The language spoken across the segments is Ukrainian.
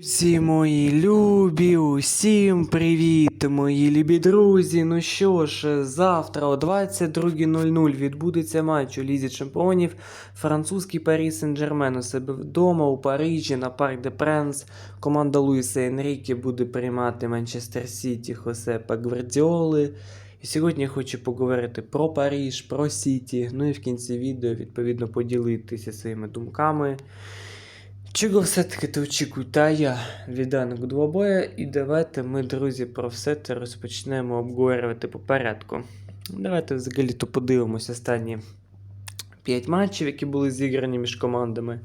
Всі мої любі, усім привіт, мої любі друзі. Ну що ж, завтра о 22.00 відбудеться матч у Лізі Чемпіонів. Французький Парі Сен-Жермен у себе вдома у Парижі на Парк де Пренс. Команда Луїса Енріке буде приймати Манчестер Сіті Хосепа Гвардіоли. І сьогодні я хочу поговорити про Паріж, про Сіті. Ну і в кінці відео відповідно поділитися своїми думками. Чого все-таки ти я від даного двобоя, і давайте ми, друзі, про все це розпочнемо обговорювати по порядку. Давайте взагалі-то подивимося останні 5 матчів, які були зіграні між командами.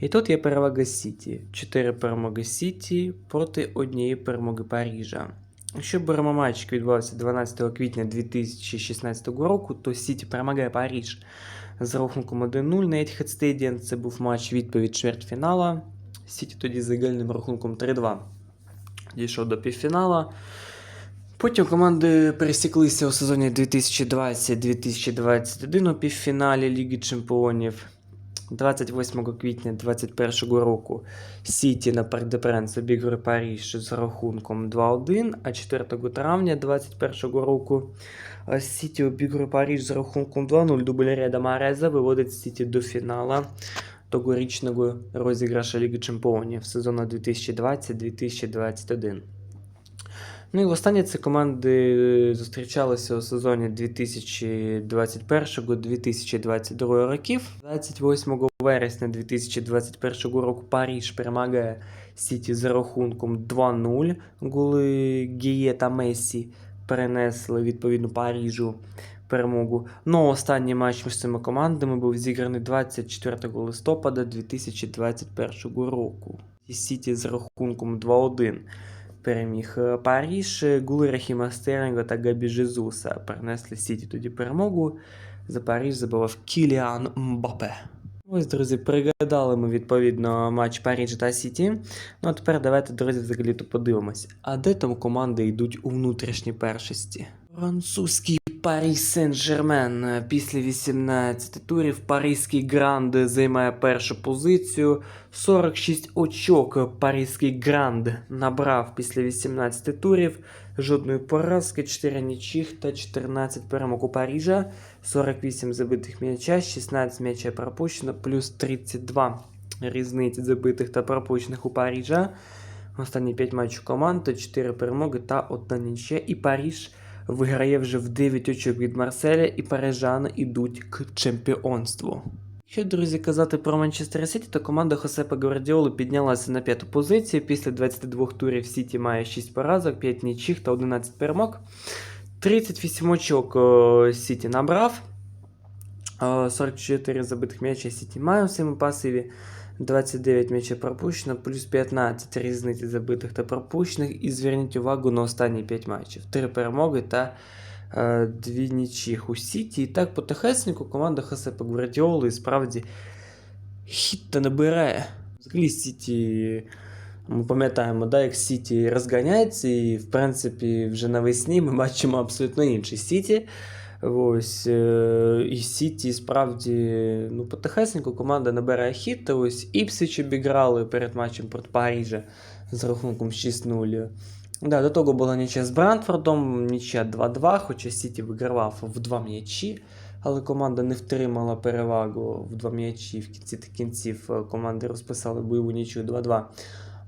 І тут є перевага Сіті. 4 перемоги Сіті проти однієї перемоги Парижа. Якщо беремо матч, який відбувався 12 квітня 2016 року, то Сіті перемагає Париж з рахунком 1-0 на Etihad Stadium. Це був матч відповідь чвертьфінала. Сіті тоді з загальним рахунком 3-2 дійшов до півфінала. Потім команди пересіклися у сезоні 2020-2021 у півфіналі Ліги Чемпіонів. 28 квітня 2021 року Сіті на Парк де Пренс обігрує Париж з рахунком 2-1, а 4 травня 2021 року е, Сіті обігрує Париж з рахунком 2-0. Дубль Реда Мареза виводить Сіті до фінала тогорічного розіграшу Ліги Чемпіонів сезону 2020-2021. Ну і востаннє ці команди зустрічалися у сезоні 2021-2022 років. 28 вересня 2021 року Париж перемагає Сіті з рахунком 2-0. Голи Гіє та Мессі перенесли відповідно Парижу перемогу. Ну, останній матч між цими командами був зіграний 24 листопада 2021 року. І Сіті з рахунком 2-1 переміг е, Паріж. Гули Рахіма Стерлінга та Габі Жезуса принесли Сіті тоді перемогу. За Паріж забивав Кіліан Мбапе. Ось, друзі, пригадали ми відповідно матч Паріж та Сіті. Ну а тепер давайте, друзі, взагалі то подивимось. А де там команди йдуть у внутрішній першості? Французький Парі Сен-Жермен після 18 турів Паризький Гранд займає першу позицію. 46 очок Паризький Гранд набрав після 18 турів. Жодної поразки, 4 нічих та 14 перемог у Парижа, 48 забитих м'яча, 16 м'яча пропущено, плюс 32 різниці забитих та пропущених у Парижа. Останні 5 матчів команди, 4 перемоги та 1 нічия. І Париж виграє вже в 9 очок від Марселя, і парижани йдуть к чемпіонству. Що, друзі, казати про Манчестер Сіті, то команда Хосепа Гвардіоли піднялася на п'яту позицію. Після 22 турів Сіті має 6 поразок, 5 нічих та 11 перемог. 38 очок о, Сіті набрав. О, 44 забитих м'яча Сіті має у своєму пасиві. 29 м'ячів пропущено, плюс 15 різниці забитих та пропущених. І зверніть увагу на останні 5 матчів. 3 перемоги та е, 2 нічих у Сіті. І так потихесеньку команда Хосепа Гвардіоли справді хіт та набирає. Взагалі Сіті. Ми пам'ятаємо, да, як Сіті розганяється, і в принципі вже навесні ми бачимо абсолютно інший Сіті. Ось, е, і Сіті справді ну, потихесеньку команда набирає хіт. Ось Іпсвіч обіграли перед матчем проти Парижа з рахунком 6-0. Да, до того була нічия з Брантфордом, нічия 2-2, хоча Сіті вигравав в два м'ячі, але команда не втримала перевагу в два м'ячі. В кінці кінців е, команди розписали бойову нічию 2-2.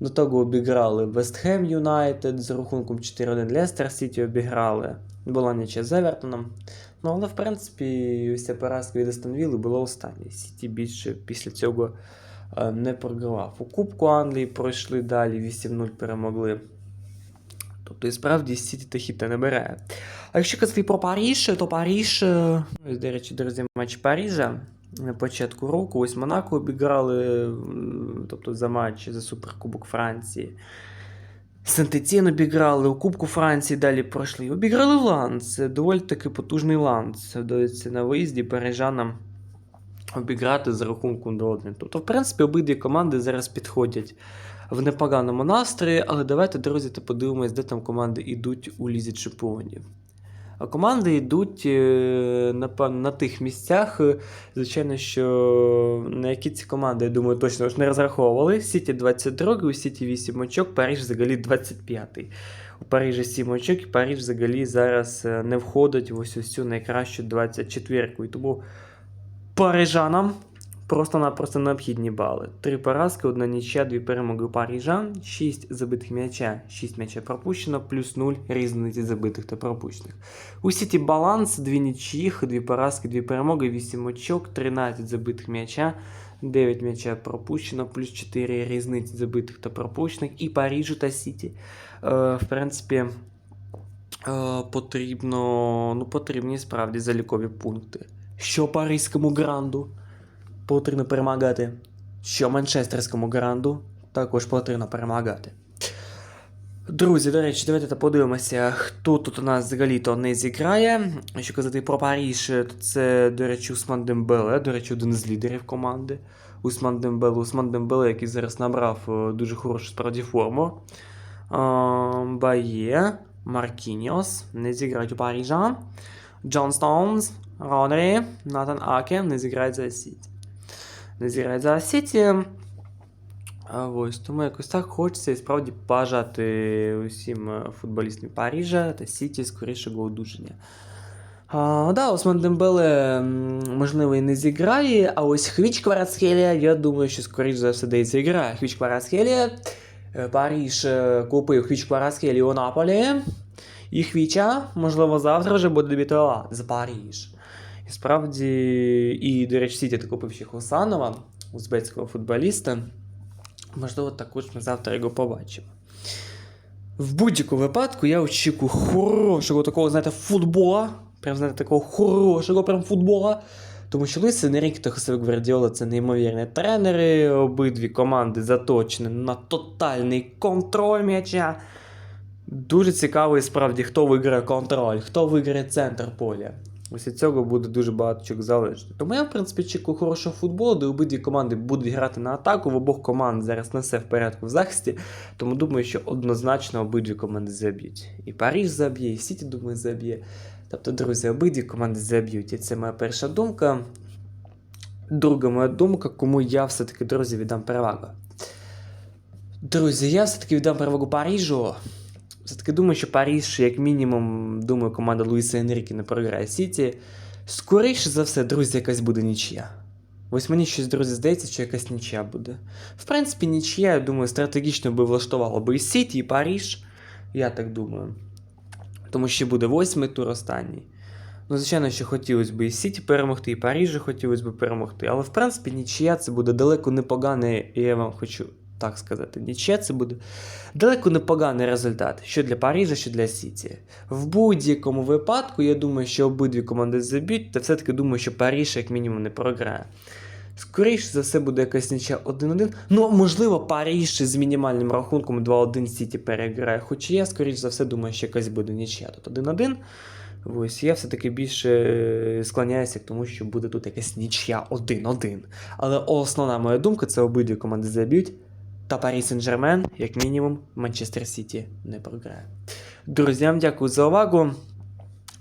До того обіграли Вестхем Юнайтед з рахунком 4-1 Лестер Сіті обіграли. Була нічия з Евертоном. Ну, але в принципі, ось ця поразка від Астон Вілли була остання. Сіті більше після цього е, не програвав. У Кубку Англії пройшли далі, 8-0 перемогли. Тобто, і справді Сіті та хіта не бере. А якщо казати про Паріж, то Паріж, е, ось, до речі, друзі, матч Парижа на початку року. Ось Монако обіграли, тобто за матч за Суперкубок Франції. Сент-Етєн обіграли, у Кубку Франції далі пройшли. Обіграли Ланс. Доволі таки потужний Ланс. Доведеться на виїзді парижанам обіграти за рахунком до 1. Тобто, в принципі, обидві команди зараз підходять в непоганому настрої, але давайте, друзі, подивимось, де там команди йдуть у Лізі Чемпіонів. А команди йдуть е, напевно, на тих місцях. е, Звичайно, що на які ці команди, я думаю, точно ж не розраховували. Сіті 22, у Сіті 8 очок, Париж взагалі 25. У Парижі 7 очок, і Париж взагалі зараз е, не входить в ось ось цю найкращу 24-ку. І тому парижанам просто-напросто необхідні бали. Три поразки, одна нічия, дві перемоги у Парижа, 6 забитих м'яча, 6 м'яча пропущено, плюс 0 різниці забитих та пропущених. У Сіті баланс, дві нічиїх, дві поразки, дві перемоги, 8 очок, 13 забитих м'яча, 9 м'яча пропущено, плюс 4 різниці забитих та пропущених. І Парижу та Сіті. Е, в принципі, е, потрібно, ну, потрібні справді залікові пункти. Що паризькому гранду потрібно перемагати, що манчестерському гранду також потрібно перемагати. Друзі, до речі, давайте подивимося, хто тут у нас взагалі-то не зіграє. Якщо казати про Паріж, то це, до речі, Усман Дембеле, до речі, один з лідерів команди. Усман Дембеле, Усман Дембеле, який зараз набрав е, дуже хорошу справді форму. Е, Бає, Маркініос, не зіграють у Парижа. Джон Стоунс, Родрі, Натан Аке не зіграють за Сіті. Зіграють за Сіті. А ось тому якось так хочеться і справді бажати усім е, футболістам Парижа та Сіті скорішого одужання. А, да, Осман Дембеле, можливо, і не зіграє, а ось Хвіч Кварацхелія, я думаю, що скоріш за все десь зіграє. Хвіч Кварацхелія, е, Париж е, купив Хвіч Кварацхелію у Наполі, і Хвіча, можливо, завтра вже буде дебютувати за Париж. І справді, і, до речі, Сіті купив ще Хусанова, узбецького футболіста. Можливо, також ми завтра його побачимо. В будь-якому випадку я очікую хорошого такого, знаєте, футбола. Прям, знаєте, такого хорошого прям футбола. Тому що Луїс Енрік та Хосе Гвардіола це неймовірні тренери. Обидві команди заточені на тотальний контроль м'яча. Дуже цікаво і справді, хто виграє контроль, хто виграє центр поля. Ось від цього буде дуже багато чого залежати. Тому я, в принципі, чекаю хорошого футболу, де обидві команди будуть грати на атаку. В обох команд зараз не все в порядку в захисті. Тому думаю, що однозначно обидві команди заб'ють. І Париж заб'є, і Сіті, думаю, заб'є. Тобто, друзі, обидві команди заб'ють. І це моя перша думка. Друга моя думка, кому я все-таки, друзі, віддам перевагу. Друзі, я все-таки віддам перевагу Парижу. Все-таки думаю, що Париж, як мінімум, думаю, команда Луїса Енріки не програє Сіті. Скоріше за все, друзі, якась буде нічия. Ось мені щось, друзі, здається, що якась нічия буде. В принципі, нічия, я думаю, стратегічно би влаштувало би і Сіті, і Париж. Я так думаю. Тому що буде восьмий тур останній. Ну, звичайно, що хотілося б і Сіті перемогти, і Парижу хотілося б перемогти. Але в принципі, нічия це буде далеко непоганий, і я вам хочу так сказати, нічия це буде далеко непоганий результат, що для Парижа, що для Сіті. В будь-якому випадку, я думаю, що обидві команди заб'ють, та все-таки думаю, що Париж як мінімум не програє. Скоріше за все буде якась нічия 1-1. Ну, можливо, Париж з мінімальним рахунком 2-1 Сіті переграє. Хоча я, скоріш за все, думаю, що якась буде нічия тут 1-1. Ось я все-таки більше е, склоняюся к тому, що буде тут якась нічия 1-1. Але основна моя думка це обидві команди заб'ють. Та Парі Сен-Жермен, як мінімум, Манчестер Сіті не програє. Друзі, вам дякую за увагу.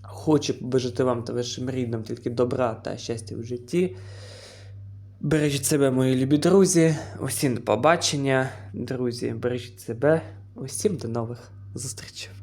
Хочу побажати вам та вашим рідним тільки добра та щастя в житті. Бережіть себе, мої любі друзі. Усім до побачення, друзі. Бережіть себе. Усім до нових зустрічей.